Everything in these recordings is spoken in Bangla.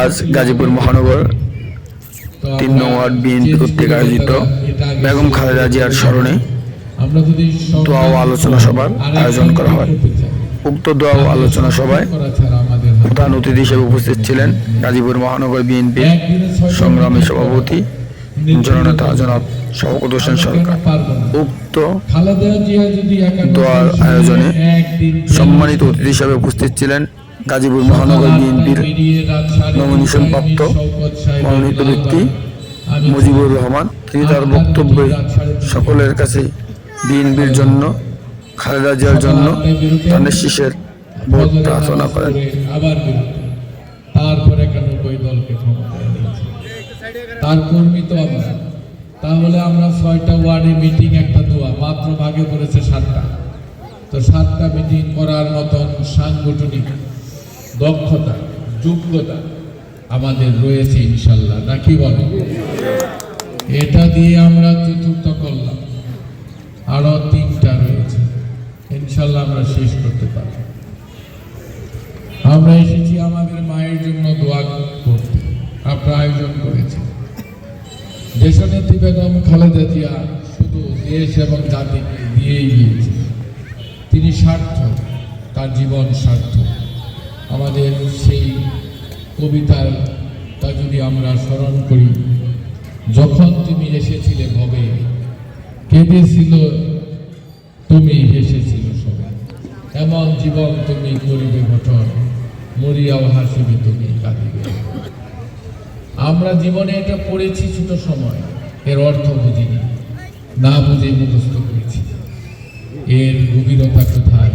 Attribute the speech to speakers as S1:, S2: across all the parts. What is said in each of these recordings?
S1: আজ গাজীপুর মহানগর তিন নং ওয়ার্ড বিএনপি কর্তৃক আয়োজিত বেগম খালেদা জিয়ার স্মরণে দোয়া ও আলোচনা সভার আয়োজন করা হয়। উক্ত দোয়া ও আলোচনা সভায় প্রধান অতিথি হিসেবে উপস্থিত ছিলেন গাজীপুর মহানগর বিএনপি
S2: একদিনে
S1: সংগ্রামী সভাপতি জননেতা জনাব শওকত হোসেন সরকার? উক্ত দোয়ার আয়োজনে সম্মানিত অতিথি হিসেবে উপস্থিত ছিলেন গাজীপুর মহানগর বিএনপির নমিনেশন প্রাপ্ত মনোনীত ব্যক্তি মুজিবুর রহমান। তিনি তার বক্তব্যে সকলের কাছে বিএনপির জন্য, খালেদা জিয়ার জন্য তার শীষের ভোট প্রার্থনা করেন।
S2: তারপর একানব্বই দলকে তার কর্মী তো তাহলে আমরা ছয়টা ওয়ার্ডে মিটিং, একটা দোয়া, মাত্র ভাগে পড়েছে সাতটা। তো সাতটা মিটিং করার মতন সাংগঠনিক দক্ষতা, যোগ্যতা আমাদের রয়েছে ইনশাল্লাহ নাকি বলে? এটা দিয়ে আমরা চতুর্থ করলাম। আরও তিনটা রয়েছে। ইনশাল্লাহ আমরা শেষ করতে পারব। আমরা এসেছি আমাদের মায়ের জন্য দোয়া করতে। আপনারা আয়োজন করেছি দেশনেত্রী বেগম খালেদা জিয়া শুধু দেশ এবং জাতিকে দিয়েই গিয়েছে তিনি স্বার্থ তার জীবন স্বার্থ আমাদের সেই কবিতার তা যদি আমরা স্মরণ করি, যখন তুমি এসেছিলে ভবে, কেঁদেছিল তুমি হেসেছিল সবাই এমন জীবন তুমি করিবে গঠন মরিয়াও হাসিবে তুমি কাঁদিবে। আমরা জীবনে এটা পড়েছি ছোট সময়, এর অর্থ বুঝিনি, না বুঝে মুখস্থ করেছি। এর গভীরতা কোথায়?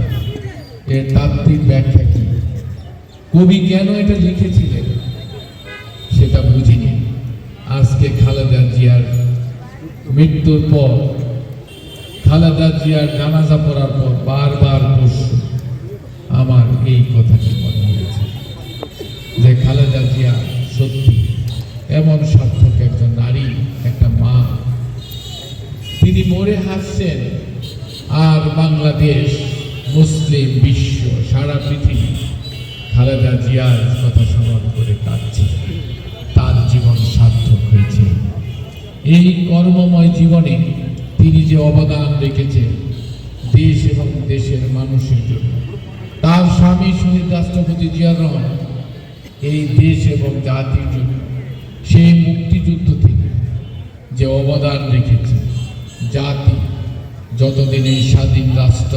S2: এর তাত্ত্বিক ব্যাখ্যা কি? কবি কেন এটা লিখেছিলেন? সেটা বুঝিনি। আজকে খালেদা জিয়ার মৃত্যুর পর, খালেদা জিয়ার জানাজা পড়ার পর বারবার পরশু আমার এই কথাটি মনে হয়েছে যে খালেদা জিয়া সত্যি এমন সার্থক একজন নারী, একটা মা। তিনি মরে হাসছেন, আর বাংলাদেশ, মুসলিম বিশ্ব, সারা পৃথিবী খালেদা জিয়ার কথা স্মরণ করে কাঁদছে। তার জীবন সার্থক হয়েছে। এই কর্মময় জীবনে তিনি যে অবদান রেখেছেন দেশ এবং দেশের মানুষের জন্য, তার স্বামী শহীদ রাষ্ট্রপতি জিয়ার রহমান এই দেশ এবং জাতির জন্য সেই মুক্তিযুদ্ধ থেকে যে অবদান রেখেছে, জাতি যতদিন এই স্বাধীন রাষ্ট্র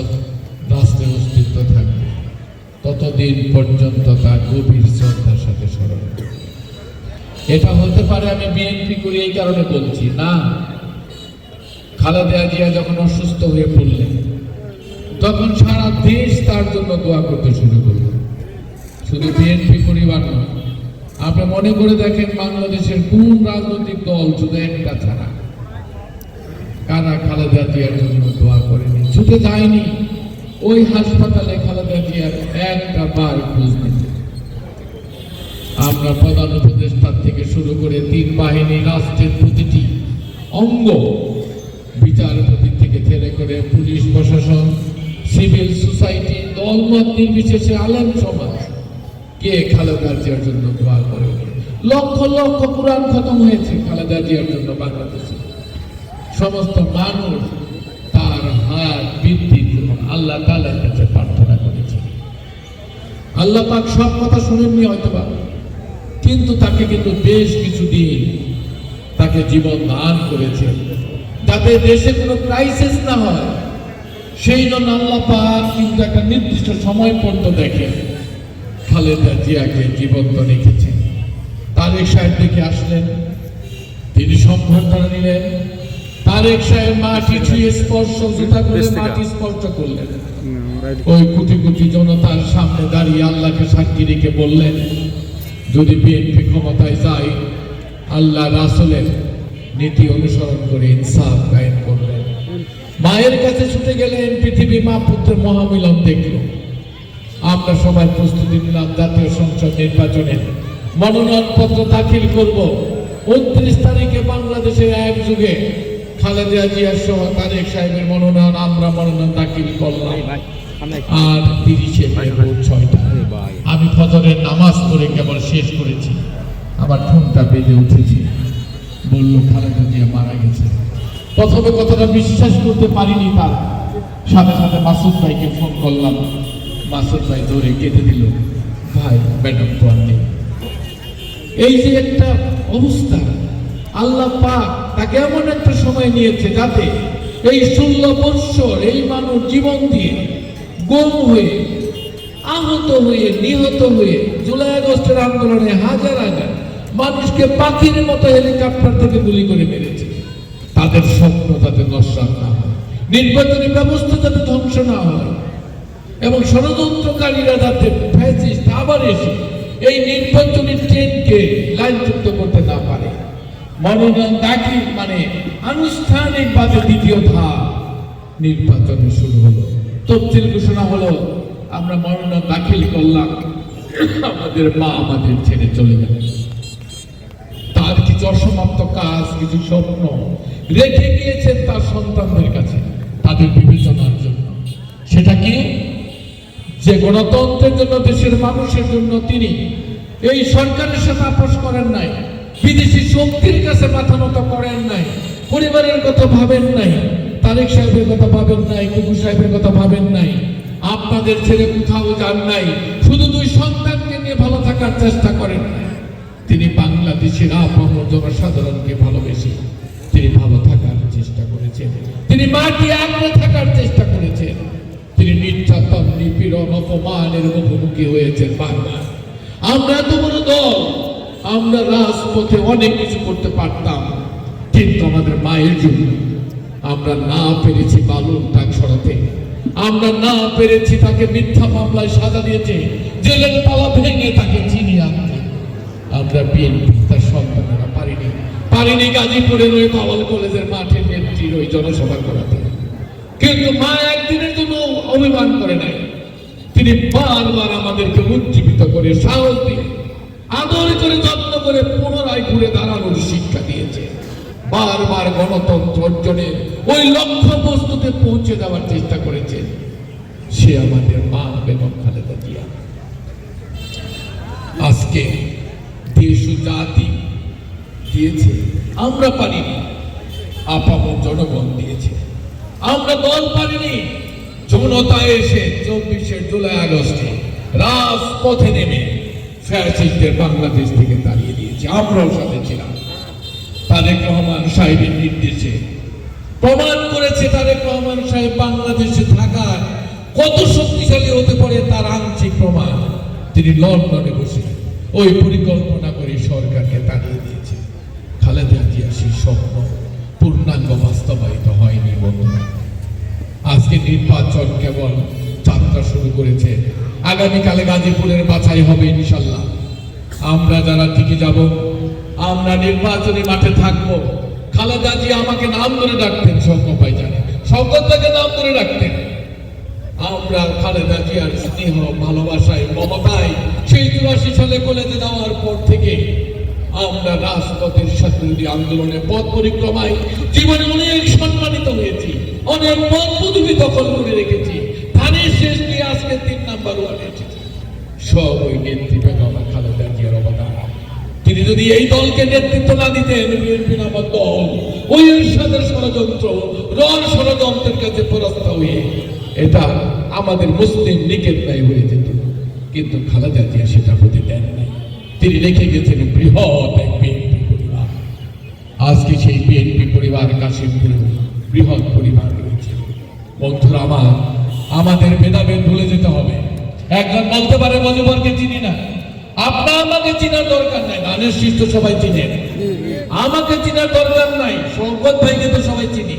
S2: রাষ্ট্রের অস্তিত্ব থাকবে ততদিন পর্যন্ত তার গভীর শ্রদ্ধার সাথে স্মরণ। এটা হতে পারে আমি বিএনপি করি এই কারণে বলছি, না। খালেদা জিয়া যখন অসুস্থ হয়ে পড়লেন, তখন সারা দেশ তার জন্য দোয়া করতে শুরু করল। শুধু বিএনপি পরিবার নয়, আপনি মনে করে দেখেন বাংলাদেশের কোন রাজনৈতিক দল শুধু একটা ছাড়া। কারা খালেদা জিয়ার জন্য দোয়া করেনি? ছুটে যায়নি। ওই হাসপাতালে খালেদা জিয়ার একটা বার খোঁজ নিতে। আমরা প্রধান উপদেষ্টার থেকে শুরু করে তিন বাহিনী, রাষ্ট্রের প্রতিটি অঙ্গ বিচারপতি থেকে ছেড়ে করে পুলিশ, প্রশাসন, সিভিল সোসাইটি, দলমত নির্বিশেষে আলেম সমাজ কে খালেদা জিয়ার জন্য দোয়া করে লক্ষ লক্ষ কোরআন খতম হয়েছে খালেদা জিয়ার জন্য বাংলাদেশে। সমস্ত মানুষ তার হাত বৃদ্ধির জন্য আল্লাহ তালার কাছে প্রার্থনা করেছে। আল্লাহ পাক সব কথা শুনেননি হয়তোবা। কিন্তু তাকে কিন্তু বেশ কিছু দিন তাকে জীবন দান করেছে। যাতে দেশে কোনো ক্রাইসিস না হয়। সেই জন্য আল্লাহ পাক কিন্তু একটা নির্দিষ্ট সময় পর্যন্ত দেখে খালেদা জিয়াকে জীবন্ত রেখেছে। তারেক সাহেব দেখে আসলেন। তিনি সম্বর্ধনা নিলেন। তারেক সাহেব মাটি ছুঁয়ে স্পর্শ জুতা করে মাটি স্পর্শ করলেন। ওই কোটি কোটি জনতার সামনে দাঁড়িয়ে আল্লাহকে সাক্ষী রেখে বললেন যদি বিএনপি ক্ষমতায় যায় আল্লাহ রাসুলের নীতি অনুসরণ করে ইনসাফ কায়েম করলেন মায়ের কাছে ছুটে গেলেন পৃথিবী মা পুত্রের মহামিলন দেখল। আমরা সবাই প্রস্তুতি নিলাম জাতীয় সংসদ নির্বাচনে। মনোনয়নপত্র দাখিল করব। উনত্রিশ তারিখে বাংলাদেশের এক যুগে খালেদা জিয়া সহ তারেক সাহেবের মনোনয়ন আমরা মনোনয়ন দাখিল করলাম। আর তিরিশে ছয়টা। আমি ফজরের নামাজ পড়ে কেবল শেষ করেছি। আমার ফোনটা বেজে উঠেছে। বলল খালেদা জিয়া মারা গেছে। প্রথমে কথাটা বিশ্বাস করতে পারিনি তার। সাথে সাথে মাসুদ ভাইকে ফোন করলাম। মাসুদ ভাই ধরে কেটে দিল ভাই ম্যাডাম তো আর নেই। এই যে একটা অবস্থা। আল্লাহ পাক তাকে এমন একটা সময় নিয়েছে যাতে এই ষোলো বৎসর এই মানুষ জীবন দিয়ে গম হয়ে, আহত হয়ে, নিহত হয়ে জুলাই আগস্টের আন্দোলনে হাজার হাজার মানুষকে পাখির মতো হেলিকপ্টার থেকে গুলি করে মেরেছে। তাদের স্বপ্ন যাতে নস্বাত না হয় নির্বাচনী ব্যবস্থা যাতে ধ্বংস না হয় এবং ষড়যন্ত্রকারীরা যাতে ফ্যাসিস্ট আবার এসে এই নির্বাচনী ট্রেনকে লাইনযুক্ত করতে না পারে। মনোনয়ন দাখিল মানে আনুষ্ঠানিকভাবে দ্বিতীয় ধাপ নির্বাচনে শুরু হলো। তফসিল ঘোষণা হলো, আমরা মনোনয়ন দাখিল করলাম, আমাদের মা আমাদের ছেড়ে চলে গেলেন তার কিছু অসমাপ্ত কাজ, কিছু স্বপ্ন রেখে গিয়েছেন তার সন্তানদের কাছে, তাদের বিবেচনার জন্য। সেটা কি? যে গণতন্ত্রের জন্য, দেশের মানুষের জন্য তিনি এই সরকারের সাথে আপোষ করেন নাই। বিদেশি শক্তির কাছে মাথা নত করেন নাই, পরিবারের কথা ভাবেন নাই, তারেক সাহেবের কথা ভাবেন নাই, কুকুর সাহেবের কথা ভাবেন নাই, আপনাদের ছেলে কোথাও যান নাই, শুধু দুই সন্তানকে নিয়ে ভালো থাকার চেষ্টা করেন তিনি বাংলাদেশের আপামর জনসাধারণকে ভালোবেসে তিনি ভালো থাকার চেষ্টা করেছেন। তিনি মাটি আঁকড়ে থাকার চেষ্টা করেছেন। তিনি নির্যাতন, নিপীড়ন, অপমানের মুখোমুখি হয়েছেন বারবার। আমরা বড় দল আমরা রাজপথে অনেক কিছু করতে পারতাম, কিন্তু আমাদের মায়ের জন্য। আমরা না পেরেছি বালুর ডাক সরাতে। আমরা না পেরেছি তাকে মিথ্যা মামলায় সাজা দিয়েছে। জেলের তালা ভেঙে তাকে চিনিয়ে আনতে। আমরা বিএনপি তার সন্তানেরা পারিনি। পারিনি গাজীপুরের ওই কাওয়াল কলেজের মাঠে নেত্রীর ওই জনসভা করাতে। কিন্তু মা একদিনের জন্য অভিমান করে নাই। তিনি বারবার আমাদেরকে উজ্জীবিত করে সাহস দিয়ে আদর করে যত্ন করে পুনরায় ঘুরে দাঁড়ানোর শিক্ষা দিয়েছে। বারবার গণতন্ত্র অর্জনে ওই লক্ষ্য বস্তুতে পৌঁছে দেওয়ার চেষ্টা করেছে। সে আমাদের মা বেগম খালেদা জিয়া। আজকে দেশ জাতি দিয়েছে, আমরা পারিনি, আপামর জনগণ দিয়েছে। আমরা দল পারিনি, জনতা এসে চব্বিশে জুলাই আগস্টে রাজপথে নেমে ফ্যাসিস্টদের বাংলাদেশ থেকে তাড়িয়ে দিয়েছে। আমরাও সাথে ছিলাম। তারেক রহমান সাহেবের নির্দেশে। প্রমাণ করেছে তারেক রহমান সাহেব বাংলাদেশে থাকার কত শক্তিশালী হতে পারে তার আংশিক প্রমাণ। তিনি লন্ডনে বসে ওই পরিকল্পনা করে সরকারকে তাড়িয়ে দিয়েছে। খালেদা জিয়া সেই স্বপ্ন পূর্ণাঙ্গ বাস্তবায়িত হয়নি বন্ধুরা। আজকে নির্বাচন কেবল যাত্রা শুরু করেছে। আগামীকালে গাজীপুরের বাছাই হবে ইনশাল্লাহ। আমরা যারা টিকে যাব, আমরা নির্বাচনী মাঠে থাকব। খালেদা জি আমাকে নাম ধরে ডাকতেন শঙ্কর ভাই জানে শঙ্কর তাকে নাম ধরে ডাকতেন। আমরা খালেদা জিয়ার স্নেহ, ভালোবাসায়, মমতায় সেই চুরাশি সালে কলেজে যাওয়ার পর থেকে আমরা রাজপথের স্বাধীনতা আন্দোলনে পথ পরিক্রমায় জীবনে অনেক সম্মানিত হয়েছি, অনেক পদ পদবি দখল করে রেখেছি। তিন যদি এই দলকে নেতৃত্ব না দিতেন বিএনপি নামক দল ওই এরশাদের ষড়যন্ত্র, রণ ষড়যন্ত্রের কাছে পরাস্ত হয়ে এটা আমাদের মুসলিম লীগের দায় হয়ে যেত। কিন্তু খালেদা জিয়া সেটা হতে দেন তিনি রেখে গেছেন, বৃহৎ এক বিএনপি পরিবার। আজকে সেই বিএনপি পরিবার কাশিমপুরে বৃহৎ পরিবার রয়েছে। বন্ধুরা আমার আমাদের ভেদাভেদ ভুলে যেতে হবে। একজন বলতে পারে মজুবরকে চিনি না। আপনার আমাকে চিনার দরকার নাই, ধানের শিষ্ট সবাই চিনেন আমাকে চিনার দরকার নাই শঙ্কর ভাইকে তো সবাই চিনি।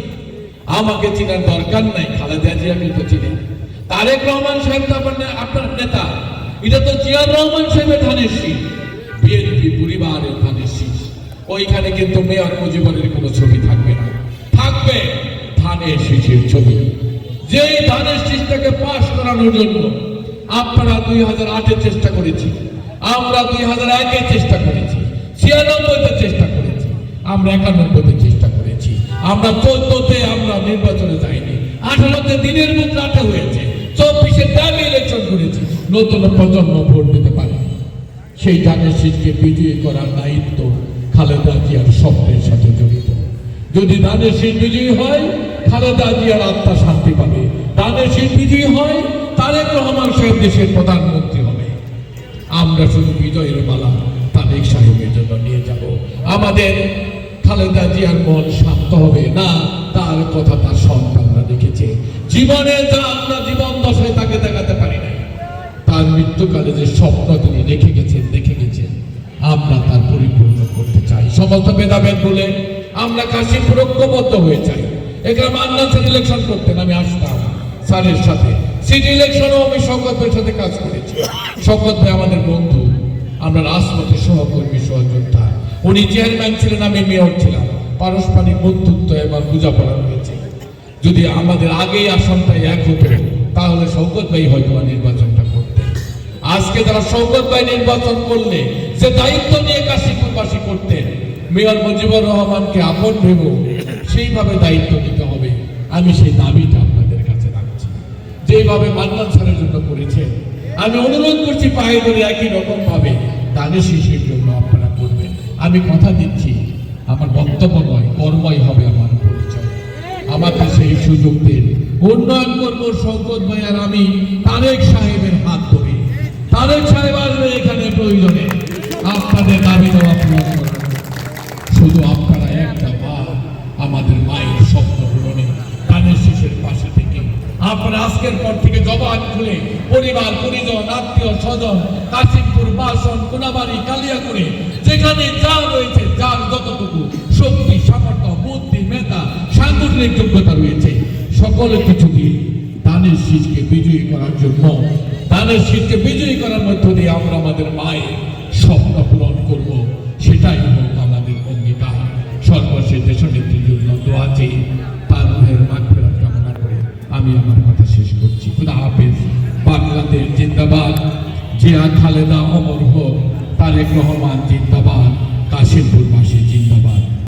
S2: আমাকে চিনার দরকার নাই, খালেদা জিয়াকে তো চিনি। তারেক রহমান সাহেব তো আপনার আপনার নেতা। এটা তো জিয়ার রহমান সাহেবের ধানের শীষ। বিএনপি পরিবারের ধানের শীষ। ওইখানে কিন্তু মেয়র মুজিবরের কোনো ছবি থাকবে না। থাকবে ধানের শীষের ছবি। যেই ধানের শীষটাকে পাশ করানোর জন্য আপনারা দুই হাজার আটের চেষ্টা করেছি। আমরা দুই হাজার একের চেষ্টা করেছি। ছিয়ানব্বইতে চেষ্টা করেছি। আমরা একানব্বইতে চেষ্টা করেছি। আমরা চোদ্দতে আমরা নির্বাচনে যাইনি। আঠারোতে দিনের মধ্যে রাতে হয়েছে। চব্বিশে নতুন প্রজন্ম ভোট দিতে পারে সেই ধানের শীষকে বিজয়ী করার দায়িত্ব খালেদা জিয়ার স্বপ্নের সাথে জড়িত। যদি ধানের শীষ বিজয়ী হয় খালেদা জিয়ার আত্মা শান্তি পাবে। তাদের শীষ বিজয়ী হয়, তারেক রহমান সাহেব দেশের প্রধানমন্ত্রী হবে। আমরা শুধু বিজয়ের মালা তারেক সাহেবের জন্য নিয়ে যাব। আমাদের খালেদা জিয়ার মন শান্ত হবে না, তার কথা তার সন্তানরা দেখেছে। জীবনে যা আমরা জীবন দশায় তাকে দেখাতে পারি নাই, তার মৃত্যুকালে যে স্বপ্ন তিনি রেখে গেছেন, দেখে গেছেন, আমরা তার পরিপূর্ণ করতে চাই। সমস্ত ভেদাভেদ বলে আমরা কাশীপুর ঐক্যবদ্ধ হয়ে চাই। এখানে মান্নান স্যার ইলেকশন করতেন, আমি আসতাম স্যারের সাথে। সিটি ইলেকশনও আমি শওকত ভাইয়ের সাথে কাজ করেছি। শওকত ভাই আমাদের বন্ধু, আমরা রাজপথে সহকর্মী সহযোদ্ধা। উনি চেয়ারম্যান ছিলেন, আমি মেয়র ছিলাম। পারস্পরিক বন্ধুত্ব এবার বোঝাপড়া রয়েছে যদি আমাদের আগেই আসনটাই এক হতো, তাহলে শওকত ভাই হয়তো নির্বাচনটা করতেন। আজকে তারা শওকত ভাই নির্বাচন করলে যে দায়িত্ব নিয়ে কাশীপুরবাসী করতেন। মেয়র মুজিবুর রহমানকে আপন ভেব সেইভাবে দায়িত্ব নিতে হবে। আমি সেই দাবিটা আপনাদের কাছে রাখছি। যেভাবে মান্নান স্যারের জন্য করেছেন, আমি অনুরোধ করছি পায়ে ধরে একই রকম ভাবে দানের শিশুর জন্য আপনারা করবেন। আমি কথা দিচ্ছি, আমার বক্তব্য নয়, কর্মই হবে আমার পরিচয়। আমাকে সেই সুযোগ দিন। উন্নয়ন করব শঙ্কর ভাই আর আমি তারেক সাহেবের হাত ধরে। তারেক সাহেব আসবে এখানে প্রয়োজনে। আপনাদের দাবি দেওয়া পূরণ শুধু আপনারা একটা আমাদের মায়ের স্বপ্ন পূরণে কানের শিশের পাশে থেকে। আপনারা আজকের পর থেকে জবান খুলে পরিবার, পরিজন, আত্মীয়, স্বজন, কাশিমপুর, বাসন, কোনাবাড়ি, কালিয়াকুড়ে, যেখানে যা রয়েছে, যার যতটুকু শক্তি, সামর্থ্য, বুদ্ধি, মেধা, সাংগঠনিক যোগ্যতা রয়েছে, সকলে কিছু দিয়ে দানের শীষকে বিজয়ী করার জন্য, দানের শীষকে বিজয়ী করার মধ্য দিয়ে আমরা আমাদের মায়ের স্বপ্ন পূরণ আমি আমার কথা শেষ করছি। খুদা হাফেজ, বাংলাদেশ জিন্দাবাদ। জিয়া খালেদা অমর হোক, তারেক রহমান জিন্দাবাদ। কাশিমপুরবাসী